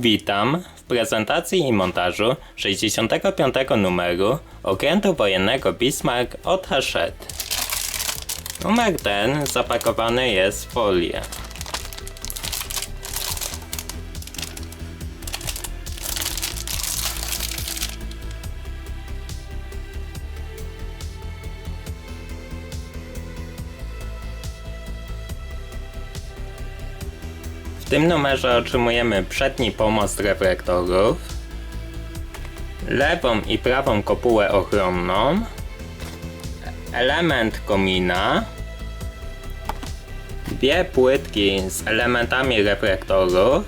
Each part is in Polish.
Witam w prezentacji i montażu 65. numeru okrętu wojennego Bismarck od Hachette. Numer ten zapakowany jest w folię. W tym numerze otrzymujemy przedni pomost reflektorów, lewą i prawą kopułę ochronną, element komina, dwie płytki z elementami reflektorów,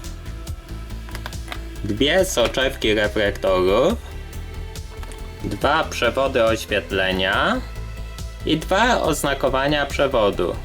dwie soczewki reflektorów, dwa przewody oświetlenia i dwa oznakowania przewodu.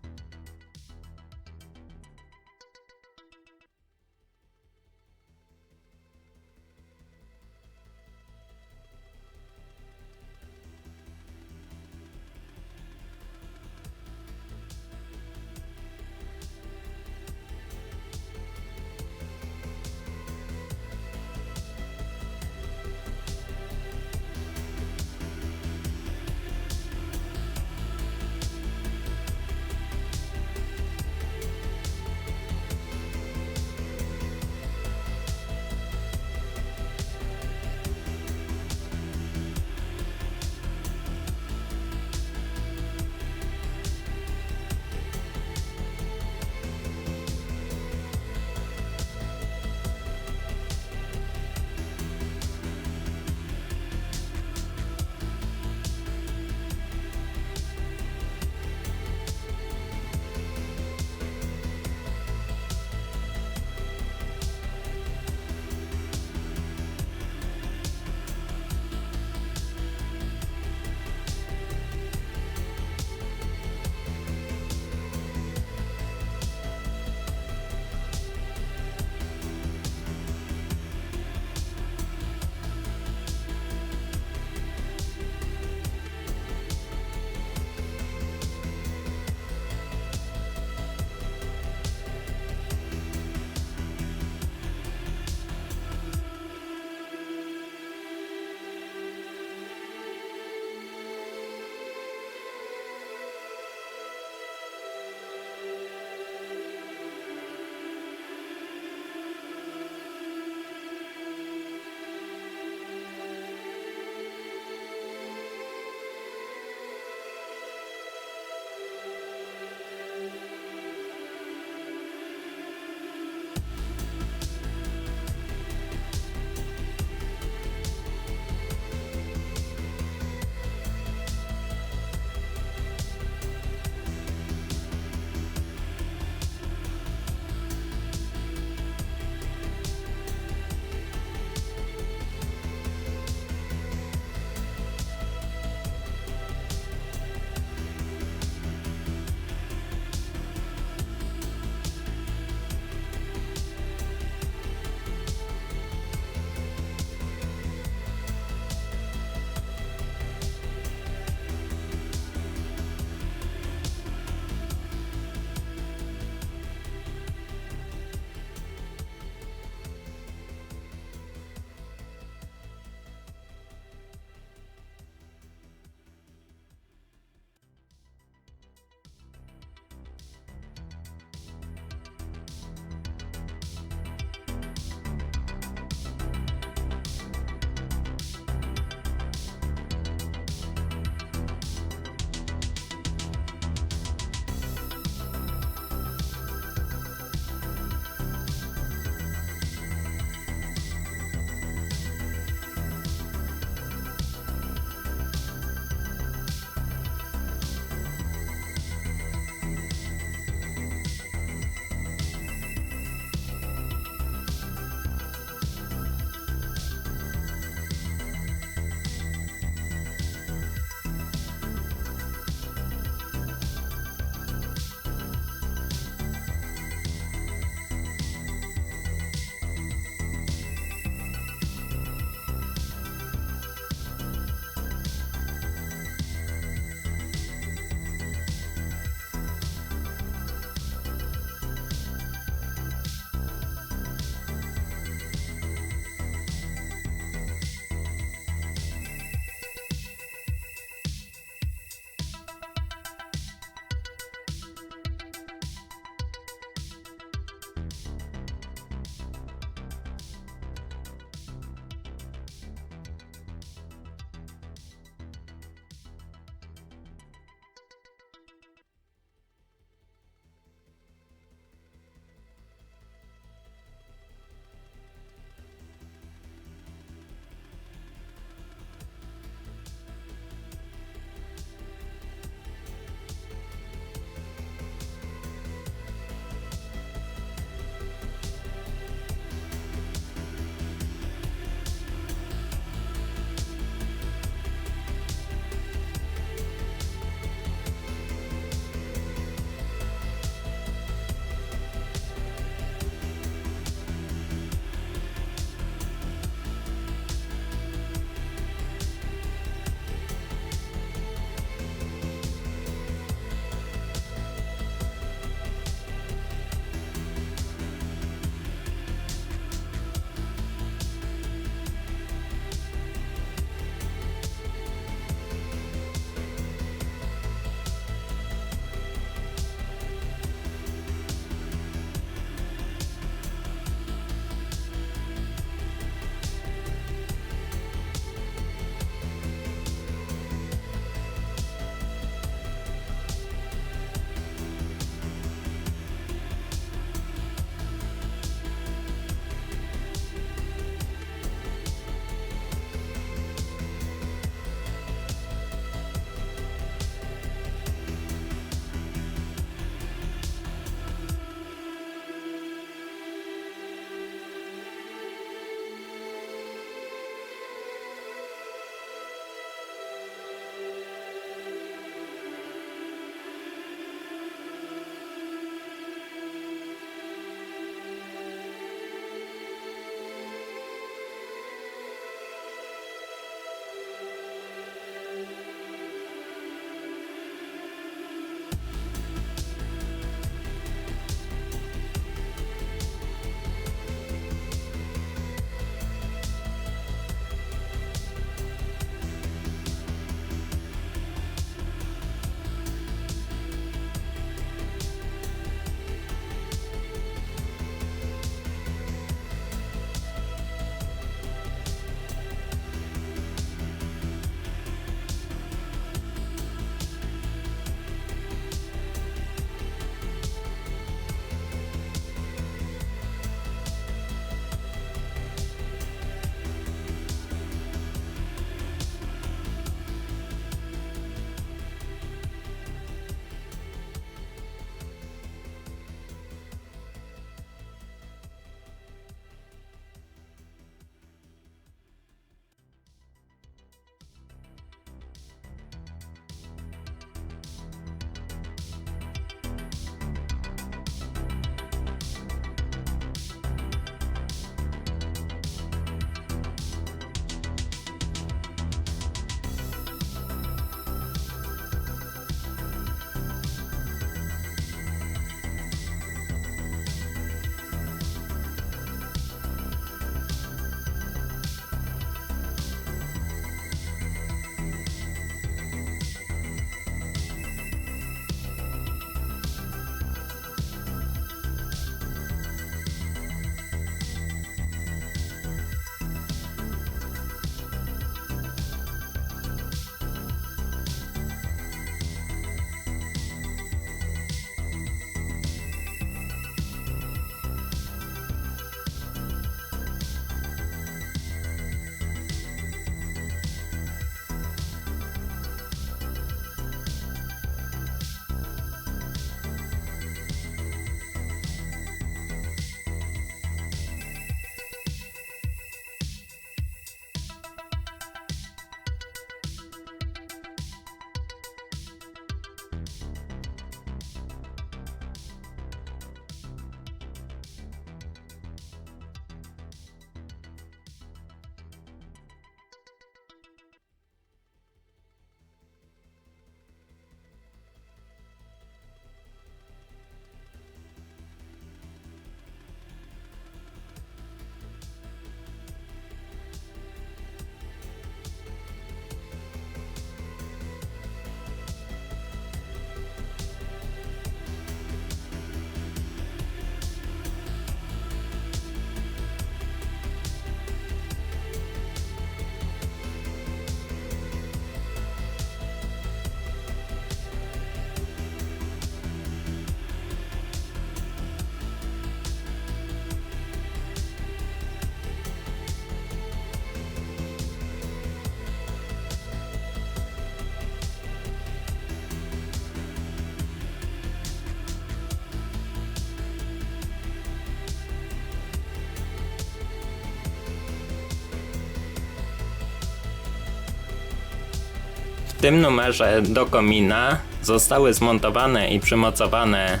Tym numerze do komina zostały zmontowane i przymocowane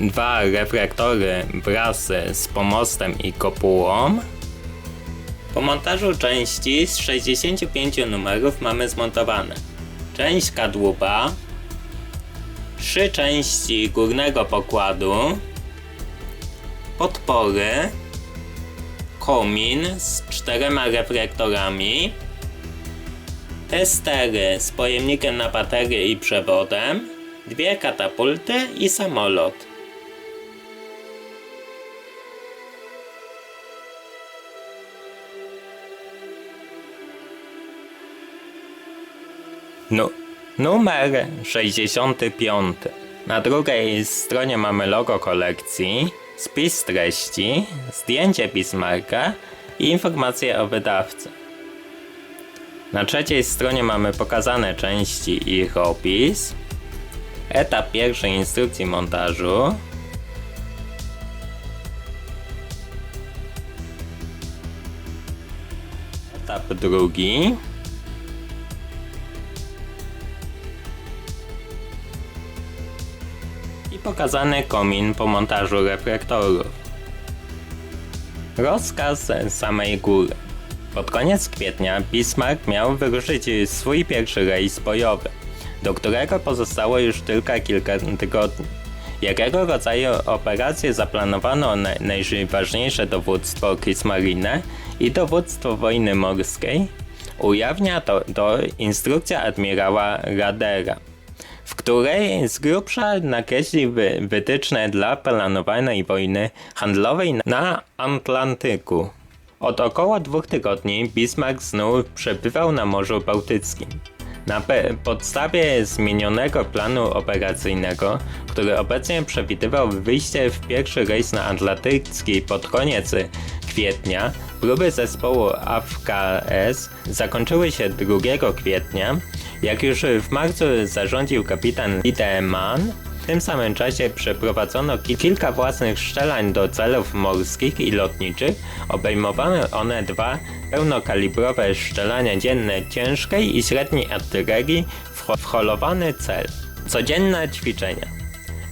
dwa reflektory wraz z pomostem i kopułą. Po montażu części z 65 numerów mamy zmontowane część kadłuba, trzy części górnego pokładu, podpory, komin z czterema reflektorami, testery z pojemnikiem na baterię i przewodem, dwie katapulty i samolot. Nu numer 65. Na drugiej stronie mamy logo kolekcji, spis treści, zdjęcie Bismarcka i informacje o wydawcy. Na trzeciej stronie mamy pokazane części i ich opis, etap pierwszej instrukcji montażu, etap drugi, i pokazany komin po montażu reflektorów. Rozkaz samej góry. Pod koniec kwietnia Bismarck miał wyruszyć swój pierwszy rejs bojowy, do którego pozostało już tylko kilka tygodni. Jakiego rodzaju operacje zaplanowano na najważniejsze dowództwo Kriegsmarine i dowództwo wojny morskiej? Ujawnia to, to instrukcja admirała Radera w której z grubsza nakreśli wy, wytyczne dla planowanej wojny handlowej na Atlantyku. Od około dwóch tygodni Bismarck znów przebywał na Morzu Bałtyckim. Na podstawie zmienionego planu operacyjnego, który obecnie przewidywał wyjście w pierwszy rejs na Atlantycki pod koniec kwietnia, próby zespołu AFKS zakończyły się 2 kwietnia. Jak już w marcu zarządził kapitan Lideman, w tym samym czasie przeprowadzono kilka własnych szczelań do celów morskich i lotniczych. Obejmowały one dwa pełnokalibrowe szczelania dzienne ciężkiej i średniej artylerii w holowany cel. Codzienne ćwiczenia.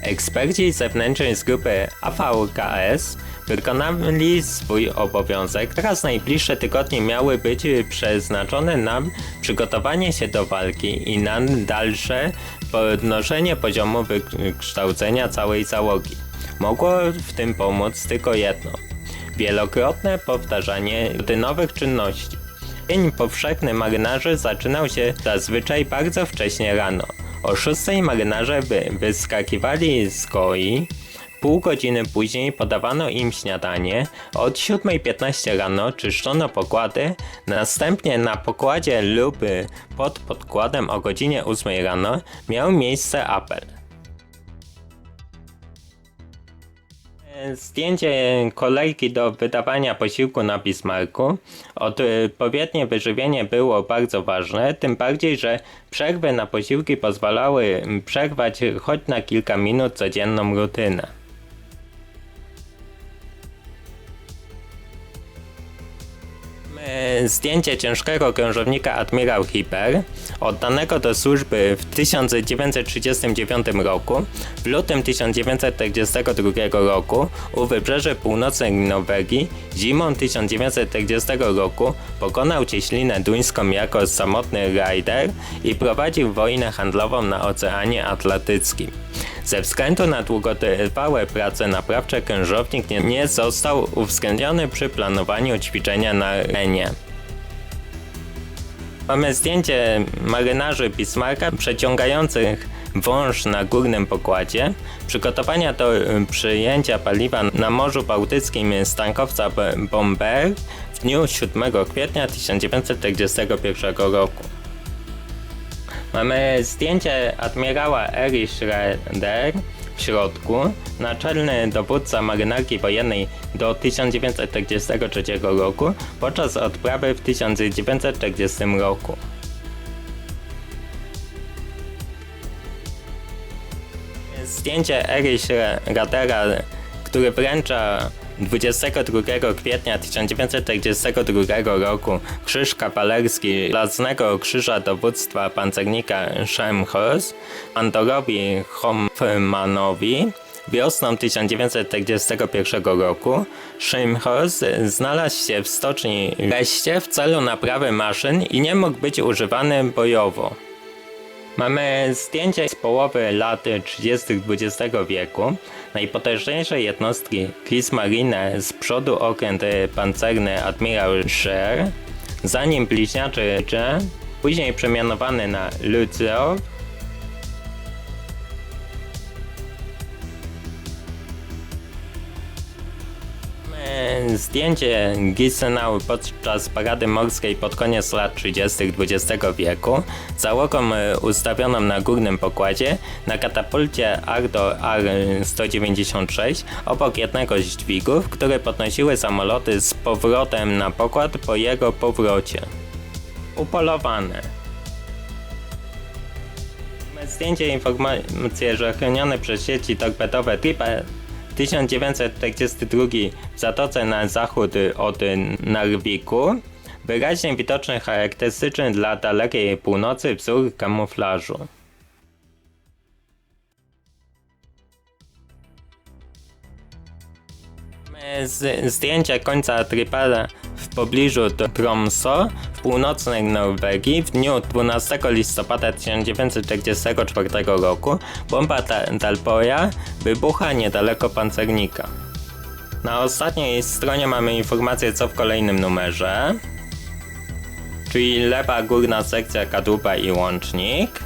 Eksperci zewnętrzni z grupy AVKS wykonali swój obowiązek. Teraz najbliższe tygodnie miały być przeznaczone na przygotowanie się do walki i na dalsze podnoszenie poziomu wykształcenia całej załogi. Mogło w tym pomóc tylko jedno. Wielokrotne powtarzanie rutynowych czynności. Dzień powszechny marynarzy zaczynał się zazwyczaj bardzo wcześnie rano. O 6 marynarze wy wyskakiwali z koi, Pół godziny później podawano im śniadanie, od 7.15 rano czyszczono pokłady, następnie na pokładzie lub pod podkładem o godzinie 8 rano miał miejsce apel. Zdjęcie kolejki do wydawania posiłku na Bismarku. Odpowiednie wyżywienie było bardzo ważne, tym bardziej, że przerwy na posiłki pozwalały przerwać choć na kilka minut codzienną rutynę. Zdjęcie ciężkiego krążownika Admirał Hipper, oddanego do służby w 1939 roku. W lutym 1942 roku u wybrzeży północnej Norwegii zimą 1940 roku pokonał cieślinę duńską jako samotny rajder i prowadził wojnę handlową na Oceanie Atlantyckim. Ze względu na długotrwałe prace naprawcze krężownik nie, nie został uwzględniony przy planowaniu ćwiczenia na Renie. Mamy zdjęcie marynarzy Bismarcka przeciągających wąż na górnym pokładzie, przygotowania do y, przyjęcia paliwa na Morzu Bałtyckim z tankowca Bomber w dniu 7 kwietnia 1941 roku. Mamy zdjęcie admirała Erich Schroeder w środku, naczelny dowódca marynarki wojennej do 1943 roku podczas odprawy w 1940 roku. Zdjęcie Erich Radera, który wręcza 22 kwietnia 1942 roku Krzyż Kawalerski Żelaznego Krzyża Dowództwa Pancernika Scharnhorst Andorowi Hoffmanowi Wiosną 1941 roku Scharnhorst znalazł się w stoczni Reście w celu naprawy maszyn i nie mógł być używany bojowo. Mamy zdjęcie z połowy lat 30. XX wieku. Najpotężniejsze jednostki Kriegsmarine z przodu okręt pancerny Admiral Scheer, za nim bliźniaczy J, później przemianowany na Lützow, Zdjęcie Gissenau podczas parady morskiej pod koniec lat 30. XX wieku, załogą e, ustawioną na górnym pokładzie na katapulcie Ardo R-196 obok jednego z dźwigów, które podnosiły samoloty z powrotem na pokład po jego powrocie. Upolowane. Zdjęcie informacje, że chronione przez sieci torpedowe Triple 1942 w zatoce na zachód od Narwiku wyraźnie widoczny charakterystyczny dla dalekiej północy wzór kamuflażu. Z, zdjęcie końca Tripala w pobliżu do Tromso w północnej Norwegii w dniu 12 listopada 1944 roku bomba Ta- Dalboja wybucha niedaleko pancernika. Na ostatniej stronie mamy informację co w kolejnym numerze, czyli lewa górna sekcja kadłuba i łącznik.